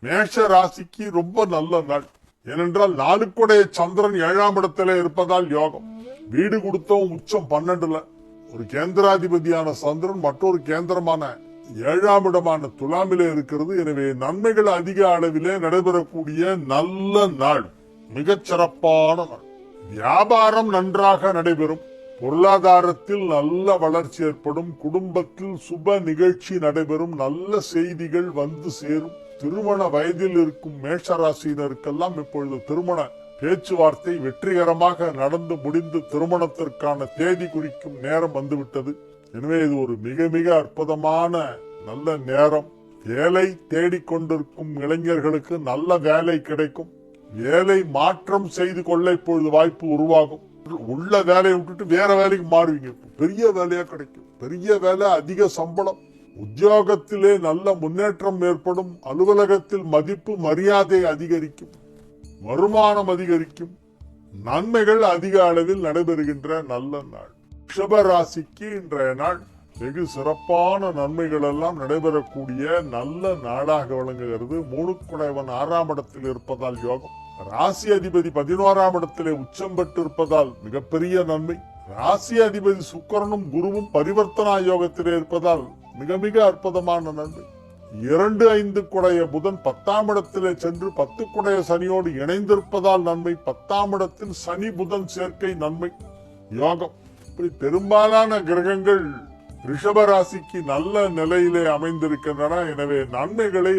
மேஷ ராசிக்கு ரொம்ப நல்ல நாள். ஏனென்றால் நாளுக்குடைய சந்திரன் ஏழாம் இடத்துல இருப்பதால் யோகம். வீடு கொடுத்தவன் உச்சம் பன்னெண்டுல. ஒரு கேந்திராதிபதியான சந்திரன் மற்றொரு கேந்திரமான ஏழாம் இடமான துலாமிலே இருக்கிறது. எனவே நன்மைகள் அதிக அளவிலே நடைபெறக்கூடிய நல்ல நாள். மிகச் சிறப்பான நாள். வியாபாரம் நன்றாக நடைபெறும். பொருளாதாரத்தில் நல்ல வளர்ச்சி ஏற்படும் குடும்பத்தில் சுப நிகழ்ச்சி நடைபெறும் நல்ல செய்திகள் வந்து சேரும். திருமண வயதில் இருக்கும் மேஷராசினருக்கெல்லாம் இப்பொழுது திருமண பேச்சுவார்த்தை வெற்றிகரமாக நடந்து முடிந்து திருமணத்திற்கான தேதி குறிக்கும் நேரம் வந்துவிட்டது. எனவே இது ஒரு மிக மிக அற்புதமான நல்ல நேரம். வேலை தேடிக்கொண்டிருக்கும் இளைஞர்களுக்கு நல்ல வேலை கிடைக்கும். வேலை மாற்றம் செய்து கொள்ள இப்பொழுது வாய்ப்பு உருவாகும். உள்ள வேலையை விட்டுட்டு வேற வேலைக்கு மாறுவீங்க. பெரிய வேலையா கிடைக்கும். பெரிய வேலை அதிக சம்பளம். உத்தியோகத்திலே நல்ல முன்னேற்றம் ஏற்படும். அலுவலகத்தில் மதிப்பு மரியாதை அதிகரிக்கும். வருமானம் அதிகரிக்கும். நன்மைகள் அதிக அளவில் நடைபெறுகின்ற நல்ல நாள். ரிஷப ராசிக்கு இன்றைய நாள் வெகு சிறப்பான நன்மைகள் எல்லாம் நடைபெறக்கூடிய நல்ல நாடாக விளங்குகிறது. மூணுக்குடைவன் ஆறாம் இடத்தில் இருப்பதால் யோகம். ராசி அதிபதி பதினோராம் இடத்திலே உச்சம் பெற்றிருப்பதால் மிகப்பெரிய நன்மை. ராசி அதிபதி சுக்கரனும் குருவும் பரிவர்த்தனா யோகத்திலே இருப்பதால் மிக மிக அற்புதமான நன்மை. இரண்டு ஐந்து குடைய புதன் பத்தாம் இடத்திலே சென்று பத்து குடைய சனியோடு இணைந்திருப்பதால் நன்மை. பத்தாம் இடத்தில் சனி புதன் சேர்க்கை நன்மை. யோகம். இப்படி பெரும்பாலான கிரகங்கள் ரிஷப ராசிக்கு நல்ல நிலையிலே அமைந்திருக்கின்றன. எனவே நன்மைகளை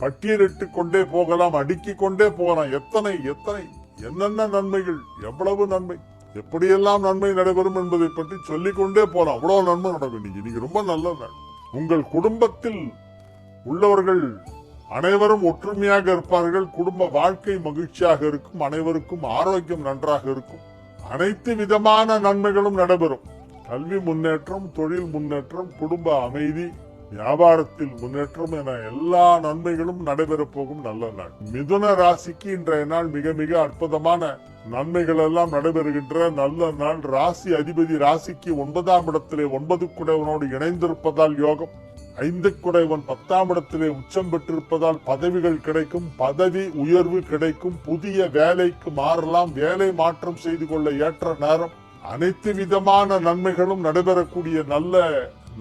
பட்டியலிட்டு கொண்டே போகலாம் அடுக்கிக் கொண்டே போகலாம். எத்தனை எத்தனை என்னென்ன நன்மைகள் எவ்வளவு நன்மை எப்படியெல்லாம் நன்மை நடைபெறும் என்பதை பற்றி சொல்லிக் கொண்டே போலாம். அவ்வளவு நன்மை நடக்கும் நீங்க நீங்க ரொம்ப நல்ல நாள் உங்கள் குடும்பத்தில் உள்ளவர்கள் அனைவரும் ஒற்றுமையாக இருப்பார்கள். குடும்ப வாழ்க்கை மகிழ்ச்சியாக இருக்கும். அனைவருக்கும் ஆரோக்கியம் நன்றாக இருக்கும். அனைத்து விதமான நன்மைகளும் நடைபெறும். கல்வி முன்னேற்றம் தொழில் முன்னேற்றம் குடும்ப அமைதி வியாபாரத்தில் முன்னேற்றம் என எல்லா நன்மைகளும் நடைபெறப் போகும் நல்ல நாள். மிதுன ராசிக்கு இன்றைய நாள் மிக மிக அற்புதமான நன்மைகள் எல்லாம் நடைபெறுகின்ற நல்ல நாள். ராசி அதிபதி ராசிக்கு ஒன்பதாம் இடத்திலே ஒன்பது குடைவனோடு இணைந்திருப்பதால் யோகம். ஐந்து குடைவன் பத்தாம் இடத்திலே உச்சம் பெற்றிருப்பதால் பதவிகள் கிடைக்கும் பதவி உயர்வு கிடைக்கும் புதிய வேலைக்கு மாறலாம் வேலை மாற்றம் செய்து கொள்ள ஏற்ற நேரம். அனைத்து விதமான நன்மைகளும் நடைபெறக்கூடிய நல்ல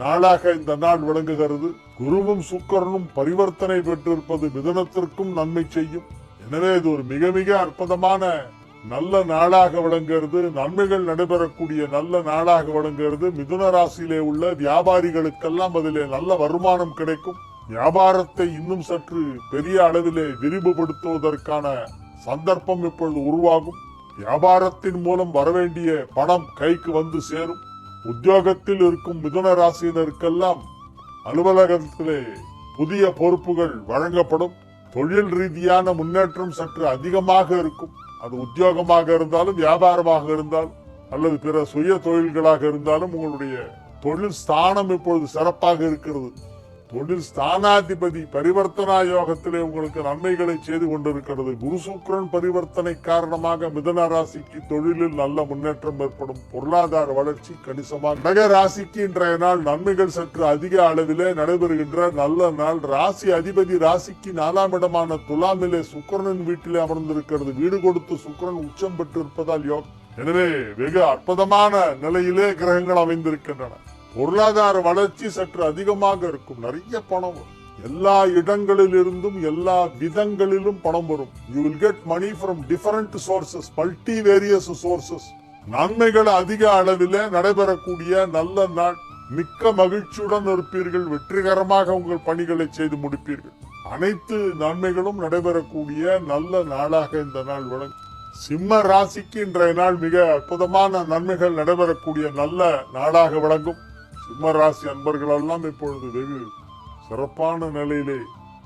நாளாக இந்த நாள் விளங்குகிறது. குருவும் சுக்கரனும் பரிவர்த்தனை பெற்றிருப்பது மிதனத்திற்கும் நன்மை செய்யும். எனவே இது ஒரு மிக மிக அற்புதமான நல்ல நாளாக விளங்குகிறது. நன்மைகள் நடைபெறக்கூடிய நல்ல நாளாக விளங்குகிறது. மிதுன ராசியிலே உள்ள வியாபாரிகளுக்கெல்லாம் அதிலே நல்ல வருமானம் கிடைக்கும். வியாபாரத்தை இன்னும் சற்று பெரிய அளவிலே விரிவுபடுத்துவதற்கான சந்தர்ப்பம் இப்பொழுது உருவாகும். வியாபாரத்தின் மூலம் வரவேண்டிய பணம் கைக்கு வந்து சேரும். உத்தியோகத்தில் இருக்கும் மிதுன ராசியினருக்கெல்லாம் அலுவலகத்திலே புதிய பொறுப்புகள் வழங்கப்படும். தொழில் ரீதியான முன்னேற்றம் சற்று அதிகமாக இருக்கும். அது உத்தியோகமாக இருந்தாலும் வியாபாரமாக இருந்தாலும் அல்லது பிற சுய தொழில்களாக இருந்தாலும் உங்களுடைய தொழில் ஸ்தானம் இப்பொழுது சிறப்பாக இருக்கிறது. தொழில் ஸ்தானாதிபதி பரிவர்த்தனா யோகத்திலே உங்களுக்கு நன்மைகளை செய்து கொண்டிருக்கிறது. குரு சுக்ரன் பரிவர்த்தனை காரணமாக மிதன ராசிக்கு தொழிலில் நல்ல முன்னேற்றம் ஏற்படும். பொருளாதார வளர்ச்சி கணிசமாக. கடக ராசிக்கு இன்றைய நாள் நன்மைகள் சற்று அதிக அளவிலே நடைபெறுகின்ற நல்ல நாள். ராசி அதிபதி ராசிக்கு நாலாம் இடமான துலாமிலே சுக்கரனின் வீட்டிலே அமர்ந்திருக்கிறது. வீடு கொடுத்து சுக்கரன் உச்சம் பெற்றிருப்பதால் யோகம் எனவே வெகு அற்புதமான நிலையிலே கிரகங்கள் அமைந்திருக்கின்றன. பொருளாதார வளர்ச்சி சற்று அதிகமாக இருக்கும். நிறைய பணம் வரும். எல்லா இடங்களில் இருந்தும் எல்லா விதங்களிலும் பணம் வரும். You will get money from different sources multi various sources நன்மைகள் அதிக அளவிலே நடைபெறக்கூடிய நல்ல நாள். மிக்க மகிழ்ச்சியுடன் இருப்பீர்கள். வெற்றிகரமாக உங்கள் பணிகளை செய்து முடிப்பீர்கள். அனைத்து நன்மைகளும் நடைபெறக்கூடிய நல்ல நாளாக இந்த நாள் விளங்கும். சிம்ம ராசிக்கு இன்றைய நாள் மிக அற்புதமான நன்மைகள் நடைபெறக்கூடிய நல்ல நாளாக விளங்கும். சிம்மராசி அன்பர்கள் எல்லாம் இப்பொழுது வெகு சிறப்பான நிலையிலே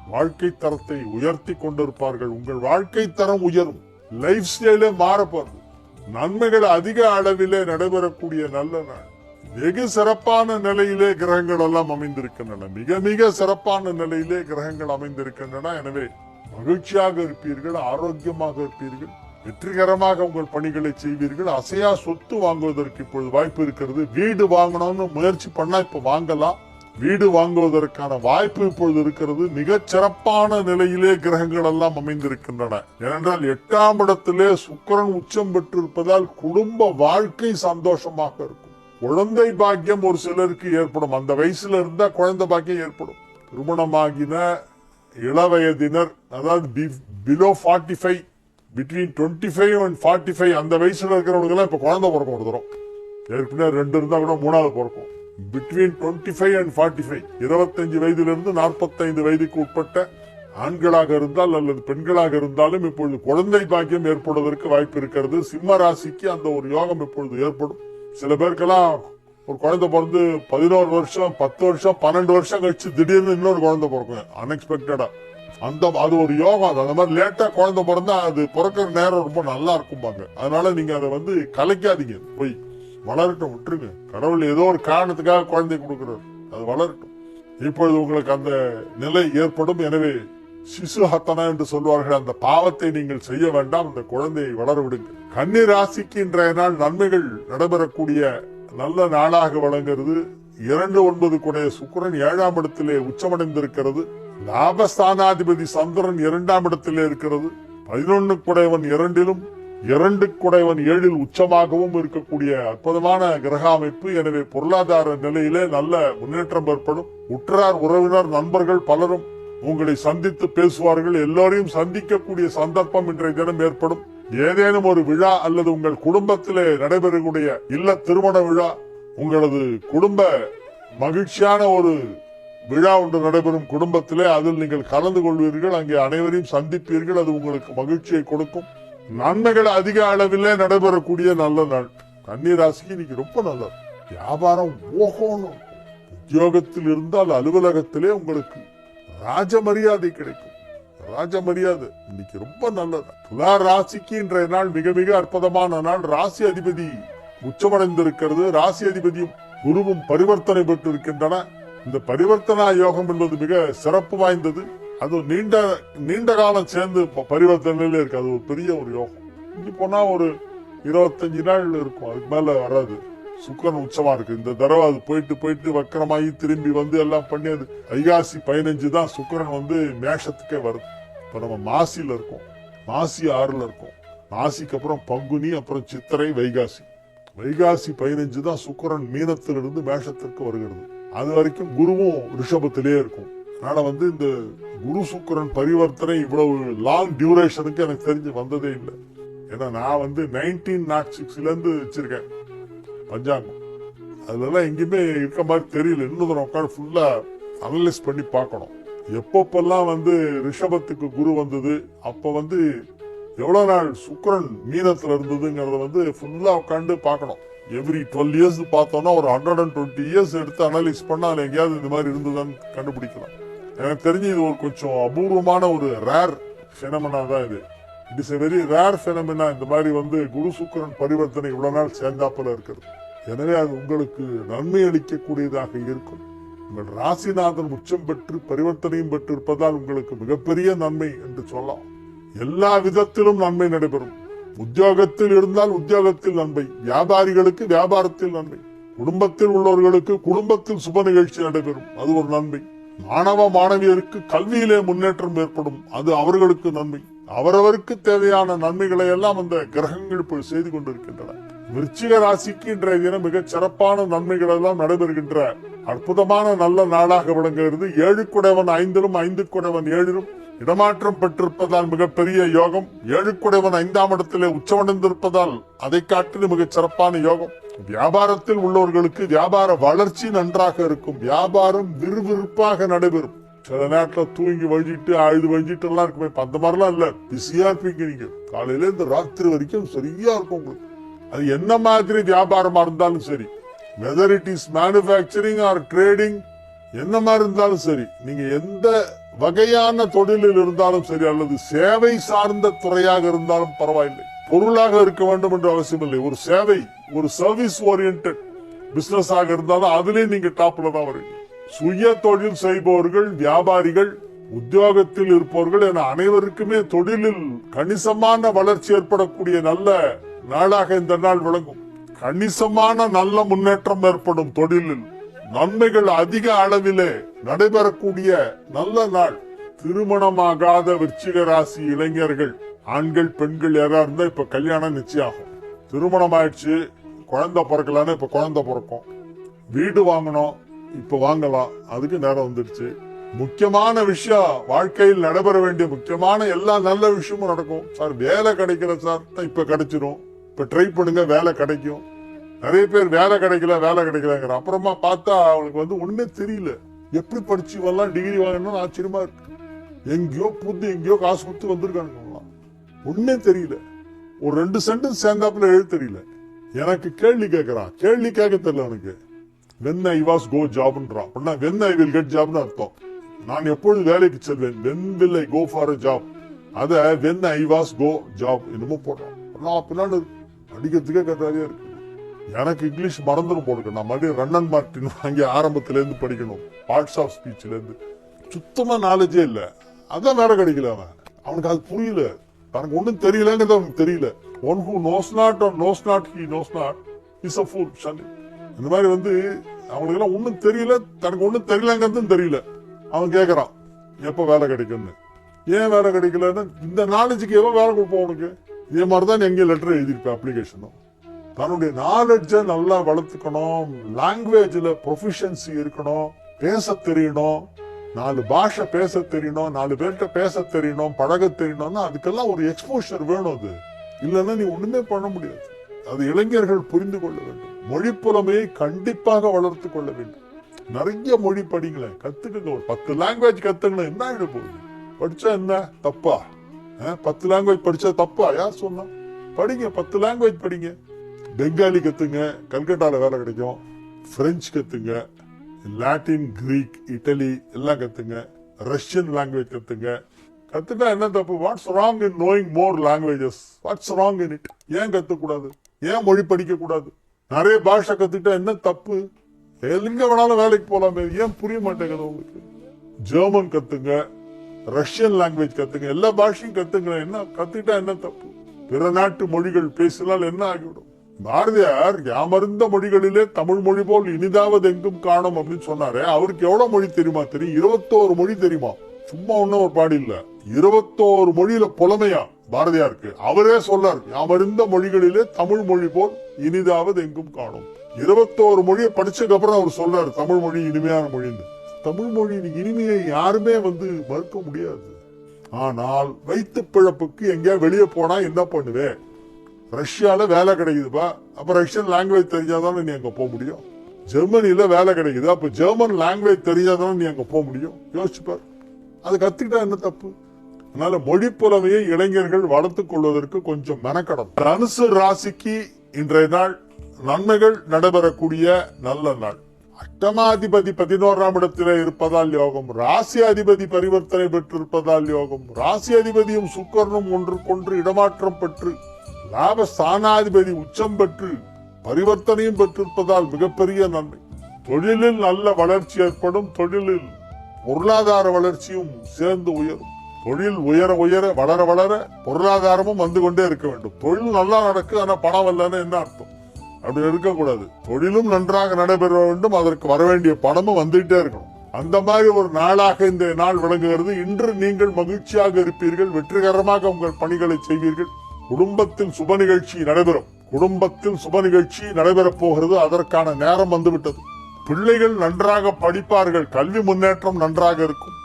வாழ்க்கை தரத்தை உயர்த்தி கொண்டிருப்பார்கள். உங்கள் வாழ்க்கை தரம் உயரும். லைஃப் ஸ்டைலே மாறப்படும் நன்மைகள் அதிக அளவிலே நடைபெறக்கூடிய நல்ல நாள். வெகு சிறப்பான நிலையிலே கிரகங்கள் எல்லாம் அமைந்திருக்கின்றன. மிக மிக சிறப்பான நிலையிலே கிரகங்கள் அமைந்திருக்கின்றன. எனவே மகிழ்ச்சியாக இருப்பீர்கள் ஆரோக்கியமாக இருப்பீர்கள். வெற்றிகரமாக உங்கள் பணிகளை செய்வீர்கள். அசையா சொத்து வாங்குவதற்கு இப்பொழுது வாய்ப்பு இருக்கிறது. வீடு வாங்கணும்னு முயற்சி பண்ணா இப்ப வாங்கலாம். வீடு வாங்குவதற்கான வாய்ப்பு இப்பொழுது இருக்கிறது. மிக சிறப்பான நிலையிலே கிரகங்கள் எல்லாம் அமைந்திருக்கின்றன. ஏனென்றால் எட்டாம் இடத்திலே சுக்கரன் உச்சம் பெற்றிருப்பதால் குடும்ப வாழ்க்கை சந்தோஷமாக இருக்கும். குழந்தை பாக்கியம் ஒரு சிலருக்கு ஏற்படும். அந்த வயசுல இருந்தா குழந்தை பாக்கியம் ஏற்படும். திருமணமாகின இளவயதினர் அதாவது below forty five between twenty five and forty five அந்த வயசுல இருக்கிறவங்களுக்குலாம் இப்போ குழந்தை பிறக்கும் ஒரு தரம் ஏற்கனவே ரெண்டு இருந்தால் கூட மூணாவது பிறக்கும். Between twenty five and forty five இருபத்தஞ்சு வயதிலிருந்து நாற்பத்தைந்து வயதுக்கு உட்பட்ட ஆண்களாக இருந்தால் அல்லது பெண்களாக இருந்தாலும் இப்பொழுது குழந்தை பாக்கியம் ஏற்படுவதற்கு வாய்ப்பு இருக்கிறது. சிம்ம ராசிக்கு அந்த ஒரு யோகம் இப்பொழுது ஏற்படும். சில பேருக்கெல்லாம் ஒரு குழந்தை பிறந்து பதினோரு வருஷம் பத்து வருஷம் பன்னெண்டு வருஷம் கழிச்சு திடீர்னு இன்னொரு குழந்தை பிறக்கும். அன்எக்ஸ்பெக்டடா அந்த அது ஒரு யோகம் அது அந்த மாதிரி லேட்டா குழந்தை பிறந்தா அது பிறக்கிற நேரம் ரொம்ப நல்லா இருக்கும்பாங்க அதனால நீங்க அதை வந்து கலைக்காதீங்க. போய் வளரட்டும் விட்டுருங்க. கடவுள் ஏதோ ஒரு காரணத்துக்காக குழந்தை கொடுக்குறாரு. அது வளரட்டும். இப்பொழுது உங்களுக்கு அந்த நிலை ஏற்படும். எனவே சிசு ஹத்தனா என்று சொல்வார்கள் அந்த பாவத்தை நீங்கள் செய்ய வேண்டாம் அந்த குழந்தையை வளர விடுங்க. கன்னி ராசிக்கு இன்றைய நாள் நன்மைகள் நடைபெறக்கூடிய நல்ல நாளாக வழங்குறது இரண்டு ஒன்பது குடைய சுக்கரன் ஏழாம் இடத்திலே உச்சமடைந்திருக்கிறது. லாபஸ்தானாதிபதி சந்திரன் இரண்டாம் இடத்திலே இருக்கிறது. பதினொன்னு குடையவன் இரண்டிலும் இரண்டு குடைவன் ஏழில் உச்சமாகவும் இருக்கக்கூடிய அற்புதமான கிரக அமைப்பு. எனவே பொருளாதார நிலையிலே நல்ல முன்னேற்றம் ஏற்படும். உற்றார் உறவினர் நண்பர்கள் பலரும் உங்களை சந்தித்து பேசுவார்கள். எல்லோரையும் சந்திக்கக்கூடிய சந்தர்ப்பம் இன்றைய தினம் ஏற்படும். ஏதேனும் ஒரு விழா அல்லது உங்கள் குடும்பத்திலே நடைபெறக்கூடிய இல்ல திருமண விழா உங்களது குடும்ப மகிழ்ச்சியான ஒரு விழா ஒன்று நடைபெறும் குடும்பத்திலே அதில் நீங்கள் கலந்து கொள்வீர்கள் அங்கே அனைவரையும் சந்திப்பீர்கள் அது உங்களுக்கு மகிழ்ச்சியை கொடுக்கும். நன்மைகள் அதிக அளவிலே நடைபெறக்கூடிய நல்ல நாள். கன்னிராசிக்கு இன்னைக்கு ரொம்ப நல்லது. வியாபாரம் ஓகோணும் உத்தியோகத்தில் இருந்தால் அலுவலகத்திலே உங்களுக்கு ராஜ மரியாதை கிடைக்கும். ராஜ மரியாதை இன்னைக்கு ரொம்ப நல்லது. துலா ராசிக்கு இன்றைய நாள் மிக மிக அற்புதமான நாள். ராசி அதிபதி உச்சமடைந்திருக்கிறது. ராசி அதிபதியும் குருவும் பரிவர்த்தனை பெற்றிருக்கின்றன. இந்த பரிவர்த்தனா யோகம் என்பது மிக சிறப்பு வாய்ந்தது. அது நீண்ட நீண்ட காலம் சேர்ந்து ப- பரிவர்த்தனையில இருக்கு. அது ஒரு பெரிய ஒரு யோகம். இங்கே போனா ஒரு இருபத்தஞ்சு நாள் இருக்கும். அதுக்கு மேல வராது. சுக்கரன் உச்சமா இருக்கு. இந்த தடவை அது போயிட்டு போயிட்டு வக்கரமாகி திரும்பி வந்து எல்லாம் பண்ணி அது ஐகாசி பதினஞ்சு தான் சுக்கரன் வந்து மேஷத்துக்கே வருது. இப்ப நம்ம மாசியில இருக்கோம். மாசி ஆறுல இருக்கோம். மாசிக்கு அப்புறம் பங்குனி அப்புறம் சித்திரை வைகாசி. வைகாசி பதினஞ்சு தான் சுக்கிரன் மீனத்திலிருந்து மேஷத்திற்கு வருகிறது. அது வரைக்கும் குருவும் ரிஷபத்திலே இருக்கும். அதனால வந்து இந்த குரு சுக்கரன் பரிவர்த்தனை இவ்வளவு லாங் டியூரேஷனுக்கு எனக்கு தெரிஞ்சு வந்ததே இல்லை. ஏன்னா நான் வந்து நைன்டீன் நாட் சிக்ஸ்ல இருந்து வச்சிருக்கேன். பஞ்சாங்கம். அதுலலாம் எங்கேயுமே இருக்க மாதிரி தெரியல. இன்னும் உட்காந்து ஃபுல்லா அனலைஸ் பண்ணி பார்க்கணும். எப்பப்பெல்லாம் வந்து ரிஷபத்துக்கு குரு வந்தது அப்ப வந்து எவ்வளவு நாள் சுக்கரன் மீனத்துல இருந்ததுங்கிறத வந்து ஃபுல்லா உட்காந்து பார்க்கணும். எவ்ரி டுவெல் இயர்ஸ் பார்த்தோம்னா ஒரு ஹண்ட்ரட் அண்ட் டுவெண்ட்டி இயர்ஸ் எடுத்து அனலைஸ் பண்ணால் அதில் எங்கேயாவது இந்த மாதிரி இருந்ததுன்னு கண்டுபிடிக்கலாம். எனக்கு தெரிஞ்சு இது ஒரு கொஞ்சம் அபூர்வமான ஒரு ரேர் ஃபெனமனா தான் இது. It is a very rare phenomena இந்த மாதிரி வந்து குரு சுக்கிரன் பரிவர்த்தனை இவ்வளோ நாள் சேர்ந்தாப்பில் இருக்கிறது எனவே அது உங்களுக்கு நன்மை அளிக்கக்கூடியதாக இருக்கும். உங்கள் ராசிநாதன் உச்சம் பெற்று பரிவர்த்தனையும் பெற்றிருப்பதால் உங்களுக்கு மிகப்பெரிய நன்மை என்று சொல்லலாம். எல்லா விதத்திலும் நன்மை நடைபெறும். உத்தியோகத்தில் இருந்தால் உத்தியோகத்தில் நன்மை. வியாபாரிகளுக்கு வியாபாரத்தில் நன்மை. குடும்பத்தில் உள்ளவர்களுக்கு குடும்பத்தில் சுப நிகழ்ச்சி நடைபெறும். அது ஒரு நன்மை. மாணவ மாணவியருக்கு கல்வியிலே முன்னேற்றம் ஏற்படும். அது அவர்களுக்கு நன்மை. அவரவருக்கு தேவையான நன்மைகளை எல்லாம் அந்த கிரகங்கள் இப்போது செய்து கொண்டிருக்கின்றன. விருச்சிக ராசிக்கு இன்றைய தினம் மிகச் சிறப்பான நன்மைகள் எல்லாம் நடைபெறுகின்ற அற்புதமான நல்ல நாளாக விளங்குகிறது. ஏழு குடைவன் ஐந்திலும் ஐந்து குடைவன் ஏழிலும் இடமாற்றம் பெற்றிருப்பதால் மிகப்பெரிய யோகம். ஏழுக்குடைவன் ஐந்தாம் இடத்திலே உச்சமடைந்திருப்பதால் அதை காட்டிலும் மிகச் சிறப்பான யோகம். வியாபாரத்தில் உள்ளவர்களுக்கு வியாபார வளர்ச்சி நன்றாக இருக்கும். வியாபாரம் விறுவிறுப்பாக நடைபெறும். சில நேரத்துல தூங்கி வழிஞ்சிட்டு அழுது வழிஞ்சிட்டு எல்லாம் இருக்குமே. அந்த மாதிரிலாம் இல்ல. பிஸியா இருப்பீங்க நீங்க. காலையில இந்த ராத்திரி வரைக்கும் சரியா இருக்கும் உங்களுக்கு. அது என்ன மாதிரி வியாபாரமா இருந்தாலும் சரி. Whether it is manufacturing or trading என்ன மாதிரி இருந்தாலும் சரி. நீங்க எந்த வகையான தொழிலில் இருந்தாலும் சரி அல்லது சேவை சார்ந்த துறையாக இருந்தாலும் பரவாயில்லை. பொருளாக இருக்க வேண்டும் என்ற அவசியம் இல்லை. ஒரு சேவை ஒரு சர்வீஸ் ஓரியன்ட் பிசினஸ் ஆக இருந்தாலும் அதுலேயும் நீங்க டாப்ல தான் வருவீங்க. சுய தொழில் செய்பவர்கள் வியாபாரிகள் உத்தியோகத்தில் இருப்பவர்கள் என அனைவருக்குமே தொழிலில் கணிசமான வளர்ச்சி ஏற்படக்கூடிய நல்ல நாளாக இந்த நாள் விளங்கும். கணிசமான நல்ல முன்னேற்றம் ஏற்படும் தொழிலில். நன்மைகள் அதிக அளவிலே நடைபெறக்கூடிய நல்ல நாள். திருமணமாகாத விருச்சிக ராசி இளைஞர்கள் ஆண்கள் பெண்கள் யாரா இருந்தா இப்ப கல்யாணம் நிச்சயாகும் திருமணம் ஆயிடுச்சு குழந்தை பிறக்கலான்னு இப்ப குழந்தை பிறக்கும். வீடு வாங்கணும் இப்ப வாங்கலாம் அதுக்கு நேரம் வந்துடுச்சு. முக்கியமான விஷயம் வாழ்க்கையில் நடைபெற வேண்டிய முக்கியமான எல்லா நல்ல விஷயமும் நடக்கும். சார் வேலை கிடைக்கிற சார் இப்ப கிடைச்சிரும். இப்ப ட்ரை பண்ணுங்க வேலை கிடைக்கும். நிறைய பேர் வேலை கிடைக்கல வேலை கிடைக்கலங்கிற. அப்புறமா பார்த்தா அவனுக்கு வந்து ஒண்ணுமே தெரியல. எப்படி படிச்சு வரலாம் டிகிரி வாங்கணும்னு ஆச்சரியமா இருக்கு. எங்கேயோ புது எங்கேயோ காசு கொடுத்து வந்திருக்கானுங்க ஒண்ணே தெரியல. ஒரு ரெண்டு சென்டென்ஸ் சேர்ந்தாப்புல எழுத தெரியல. எனக்கு கேள்வி கேட்கறான் கேள்வி கேட்க தெரியல அவனுக்கு. வென் ஐ வாஸ் கோ ஜாப்ன்றான் அப்படின்னா வென் ஐ வில் கெட் ஜாப்னு அர்த்தம். நான் எப்பொழுது வேலைக்கு செல்வேன்? When will I go for a job அத when I was go job என்னமோ போடுறான் அப்படின்னா பின்னாடி அடிக்கிறதுக்கே கட்டாரியா இருக்கு. எனக்கு இங்கிலீஷ் மறந்துடும் போடுங்க நான் மறுபடியும் ரன்னன் மார்டின் வாங்கி ஆரம்பத்துல இருந்து படிக்கணும். பார்ட்ஸ் ஆஃப் ஸ்பீச்ல இருந்து சுத்தமா நாலேஜே இல்ல. அதான் வேலை கிடைக்கல அவன். அவனுக்கு அது புரியல. தனக்கு ஒண்ணும் தெரியலங்கிறது அவனுக்கு தெரியல. One who knows not or knows not he knows not is a fool சனி இந்த மாதிரி வந்து அவனுக்கு எல்லாம் ஒண்ணும் தெரியல. தனக்கு ஒண்ணும் தெரியலங்கிறதும் தெரியல. அவன் கேக்குறான் எப்ப வேலை கிடைக்கும்னு? ஏன் வேலை கிடைக்கலன்னு? இந்த நாலேஜுக்கு எவ்வளோ வேலை கொடுப்போம் உனக்கு. இதே மாதிரி தான் எங்கேயும் லெட்டர் எழுதியிருப்பேன் அப்ளிகேஷனும் தன்னுடைய நாலெட்ஜை நல்லா வளர்த்துக்கணும். லாங்குவேஜில் ப்ரொஃபிஷியன்சி இருக்கணும். பேச தெரியணும். நாலு பாஷை பேச தெரியணும். நாலு பேர்கிட்ட பேச தெரியணும். பழக தெரியணும்னா அதுக்கெல்லாம் ஒரு எக்ஸ்போஷர் வேணும் அது. இல்லைன்னா நீ ஒண்ணுமே பண்ண முடியாது. அது இளைஞர்கள் புரிந்து கொள்ள வேண்டும். மொழிப்புறமையை கண்டிப்பாக வளர்த்து கொள்ள வேண்டும். நிறைய மொழி படிங்களேன் கத்துக்கங்க. ஒரு பத்து லாங்குவேஜ் கத்துக்கணும் என்ன ஆயிட போகுது? படிச்சா என்ன? தப்பா? பத்து லாங்குவேஜ் படிச்சா தப்பா? யார் சொன்னா? படிங்க. பத்து லாங்குவேஜ் படிங்க. பெங்காலி கத்துங்க கல்கட்டால வேலை கிடைக்கும். பிரெஞ்சு கத்துங்க லாட்டின் கிரீக் இட்டலி எல்லாம் கத்துங்க. ரஷ்யன் லாங்குவேஜ் கத்துங்க. கத்துட்டா என்ன தப்பு? What's wrong in knowing more languages what's wrong in it ஏன் கத்துக்கூடாது? ஏன் மொழி படிக்க கூடாது நிறைய பாஷை கத்துக்கிட்டா என்ன தப்பு? எங்க வேணாலும் வேலைக்கு போலாமே. ஏன் புரிய மாட்டேங்குது உங்களுக்கு? ஜெர்மன் கத்துங்க ரஷ்யன் லாங்குவேஜ் கத்துங்க. எல்லா பாஷையும் கத்துங்க என்ன? கத்துக்கிட்டா என்ன தப்பு? பிற நாட்டு மொழிகள் பேசினால் என்ன ஆகிவிடும்? பாரதியார் யாமருந்த மொழிகளிலே தமிழ் மொழி போல் இனிதாவது எங்கும் காணும் அப்படின்னு சொன்னாரே. அவருக்கு எவ்வளவு மொழி தெரியுமா? தெரியும் இருபத்தோரு மொழி தெரியுமா? சும்மா ஒன்னும் ஒரு பாடி இல்ல. இருபத்தோரு மொழியில புலமையா பாரதியாருக்கு? அவரே சொல்லார் யாமருந்த மொழிகளிலே தமிழ் மொழி போல் இனிதாவது எங்கும் காணும். இருபத்தோரு மொழியை படிச்சதுக்கு அப்புறம் அவர் சொல்றாரு தமிழ் மொழி இனிமையான மொழின்னு. தமிழ் மொழியின் இனிமையை யாருமே வந்து மறுக்க முடியாது. ஆனால் வயிற்று பிழப்புக்கு எங்கேயா வெளியே போனா என்ன பண்ணுவேன் ரஷ்யாவில் வேலை கிடைக்குதுப்பா. அப்போ ரஷ்யன் லாங்குவேஜ் தெரிஞ்சாதானே நீ அங்கே போக முடியும். ஜெர்மனியில் வேலை கிடைக்குது. அப்போ ஜெர்மன் லாங்குவேஜ் தெரிஞ்சாதானே நீ அங்கே போக முடியும். யோசிச்சுப்பார் அது கற்றுக்கிட்டா என்ன தப்பு? அதனால மொழி புலமையை இளைஞர்கள் வளர்த்துக் கொள்வதற்கு கொஞ்சம் மெனக்கடம் தனுசு ராசிக்கு இன்றைய நாள் நன்மைகள் நடைபெறக்கூடிய நல்ல நாள். அஷ்டமாதிபதி பதினோராம் இடத்திலே இருப்பதால் யோகம். ராசி அதிபதி பரிவர்த்தனை பெற்றிருப்பதால் யோகம். ராசி அதிபதியும் சுக்கரனும் ஒன்றுக்கொன்று இடமாற்றம் பெற்று லாப ஸ்தானாதிபதி உச்சம் பெற்று பரிவர்த்தனையும் பெற்றிருப்பதால் மிகப்பெரிய நன்மை. தொழிலில் நல்ல வளர்ச்சி ஏற்படும். தொழிலில் பொருளாதார வளர்ச்சியும் சேர்ந்து உயரும். தொழில் உயர உயர வளர வளர பொருளாதாரமும் வந்து கொண்டே இருக்க வேண்டும். தொழில் நல்லா நடக்கு ஆனா பணம் வரலன்னு என்ன அர்த்தம்? அப்படி இருக்கக்கூடாது. தொழிலும் நன்றாக நடைபெற வேண்டும். அதற்கு வர வேண்டிய பணமும் வந்துகிட்டே இருக்கணும். அந்த மாதிரி ஒரு நாளாக இந்த நாள் விளங்குகிறது. இன்று நீங்கள் மகிழ்ச்சியாக இருப்பீர்கள். வெற்றிகரமாக உங்கள் பணிகளை செய்வீர்கள். குடும்பத்தில் சுப நிகழ்ச்சி நடைபெறும். குடும்பத்தில் சுப நிகழ்ச்சி நடைபெறப் போகிறது. அதற்கான நேரம் வந்துவிட்டது. பிள்ளைகள் நன்றாக படிப்பார்கள். கல்வி முன்னேற்றம் நன்றாக இருக்கும்.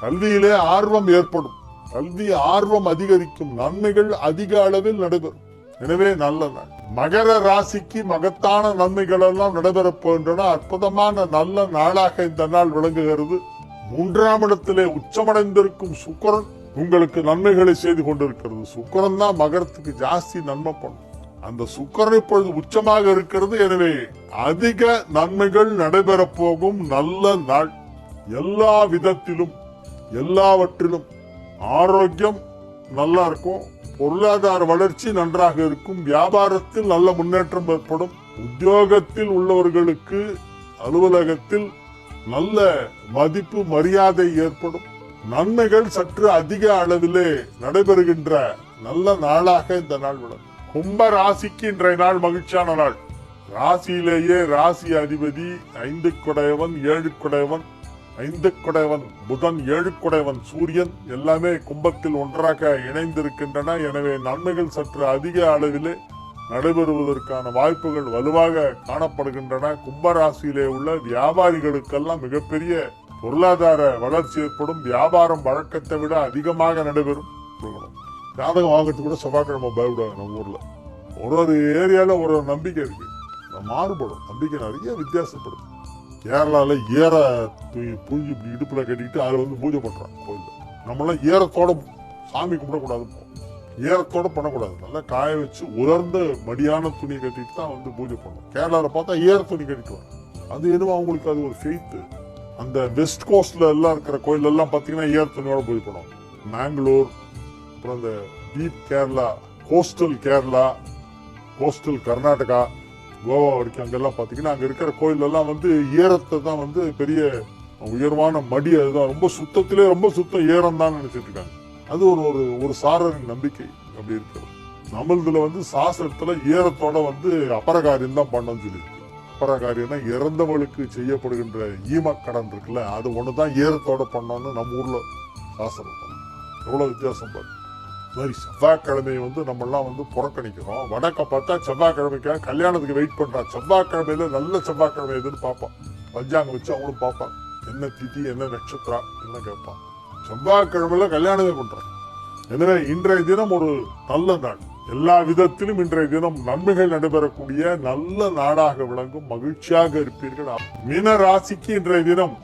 கல்வியிலே ஆர்வம் ஏற்படும். கல்வி ஆர்வம் அதிகரிக்கும். நன்மைகள் அதிக அளவில் நடைபெறும். எனவே நல்ல நாள். மகர ராசிக்கு மகத்தான நன்மைகள் எல்லாம் நடைபெறப் போகின்றன. அற்புதமான நல்ல நாளாக இந்த நாள் விளங்குகிறது. மூன்றாம் இடத்திலே உச்சமடைந்திருக்கும் சுக்கரன் உங்களுக்கு நன்மைகளை செய்து கொண்டிருக்கிறது. சுக்கரன் தான் மகரத்துக்கு ஜாஸ்தி நன்மை பண்ணும். அந்த சுக்கரன் இப்பொழுது உச்சமாக இருக்கிறது. எனவே அதிக நன்மைகள் நடைபெறப் போகும் நல்ல நாள். எல்லா விதத்திலும் எல்லாவற்றிலும் ஆரோக்கியம் நல்லா இருக்கும். பொருளாதார வளர்ச்சி நன்றாக இருக்கும். வியாபாரத்தில் நல்ல முன்னேற்றம் ஏற்படும். உத்தியோகத்தில் உள்ளவர்களுக்கு அலுவலகத்தில் நல்ல மதிப்பு மரியாதை ஏற்படும். நன்மைகள் சற்று அதிக அளவிலே நடைபெறுகின்ற நல்ல நாளாக இந்த நாள் விடும் கும்ப ராசிக்கு இன்றைய நாள் மகிழ்ச்சியான நாள். ராசியிலேயே ராசி அதிபதி ஐந்து குடையவன் ஏழு குடையவன் ஐந்து குடையவன் புதன் ஏழு குடையவன் சூரியன் எல்லாமே கும்பத்தில் ஒன்றாக இணைந்திருக்கின்றன. எனவே நன்மைகள் சற்று அதிக அளவிலே நடைபெறுவதற்கான வாய்ப்புகள் வலுவாக காணப்படுகின்றன. கும்பராசியிலே உள்ள வியாபாரிகளுக்கெல்லாம் மிகப்பெரிய பொருளாதார வளர்ச்சி ஏற்படும் வியாபாரம் வழக்கத்தை விட அதிகமாக நடைபெறும். ஜாதகம் வாங்குறதுக்கு கூட செவ்வாய்க்கிழமை பயப்படுவாங்க நம்ம ஊர்ல. ஒரு ஒரு ஏரியால ஒரு ஒரு நம்பிக்கை இருக்கு. மாறுபடும். நம்பிக்கை நிறைய வித்தியாசப்படும் கேரளால ஏற தூய் புழிஞ்சு இப்படி இடுப்புல கட்டிக்கிட்டு அதுல வந்து பூஜை பண்றாங்க கோயில் நம்மளாம் ஈரத்தோட சாமி கும்பிடக்கூடாது ஈரத்தோட பண்ணக்கூடாது. நல்லா காய வச்சு உலர்ந்த மடியான துணி கட்டிட்டு தான் வந்து பூஜை பண்ணணும் கேரளாவில் பார்த்தா ஈர துணி கட்டிட்டு வரும் அது என்னவோ அவங்களுக்கு அது ஒரு ஃபெய்த்து அந்த வெஸ்ட் கோஸ்ட்ல எல்லாம் இருக்கிற கோயில் எல்லாம் பாத்தீங்கன்னா ஈர துணியோட பூஜை மேங்களூர் அப்புறம் இந்த deep Kerala coastal Kerala coastal Karnataka Goa வரைக்கும் அங்கெல்லாம் பார்த்தீங்கன்னா அங்கே இருக்கிற கோயில் எல்லாம் வந்து ஏறத்தை தான் வந்து பெரிய உயர்வான மடி அதுதான். ரொம்ப சுத்தத்திலே ரொம்ப சுத்தம் ஏறம் தான் நினைச்சிட்டு இருக்காங்க. அது ஒரு ஒரு ஒரு சாரரின் நம்பிக்கை அப்படி இருக்கிறது நம்மளதுல வந்து சாஸ்திரத்துல ஏறத்தோட வந்து அபரகாரியம் தான் பண்ணோம்னு சொல்லியிருக்கு. அபரகாரியம்னா இறந்தவளுக்கு செய்யப்படுகின்ற ஈமக்கடன் இருக்குல்ல அது ஒன்று தான் ஏறத்தோட பண்ணோன்னு நம்ம ஊரில் சாசனம் இருக்கு. வித்தியாசம் பாரு. சரி செவ்வாய்க்கிழமையை வந்து நம்மெல்லாம் வந்து புறக்கணிக்கிறோம். வடக்க பார்த்தா செவ்வாய்க்கிழமைக்காக கல்யாணத்துக்கு வெயிட் பண்ணுறான் செவ்வாய்க்கிழமையில நல்ல செவ்வாய்க்கிழமை எதுன்னு பார்ப்பான் பஞ்சாங்கம் வச்சு அவங்களும் பார்ப்பான் என்ன திதி என்ன நட்சத்திரம் என்ன கேட்பான் செவ்வாய்க்கிழமையில கல்யாணமே பண்ணுறான் எனவே இன்றைய தினம் ஒரு நல்ல நாள். எல்லா விதத்திலும் இன்றைய தினம் நன்மைகள் நடைபெறக்கூடிய நல்ல நாடாக விளங்கும் மகிழ்ச்சியாக இருப்பீர்கள். மீன ராசிக்கு இன்றைய தினம்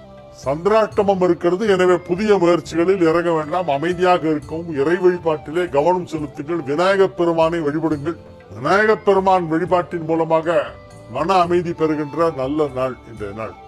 சந்திராட்டமம் இருக்கிறது. எனவே புதிய முயற்சிகளில் இறங்க வேண்டாம். அமைதியாக இருக்கும் இறை வழிபாட்டிலே கவனம் செலுத்துங்கள். விநாயகப் பெருமானை வழிபடுங்கள். விநாயகப் பெருமான் வழிபாட்டின் மூலமாக மன அமைதி பெறுகின்ற நல்ல நாள் இன்றைய நாள்.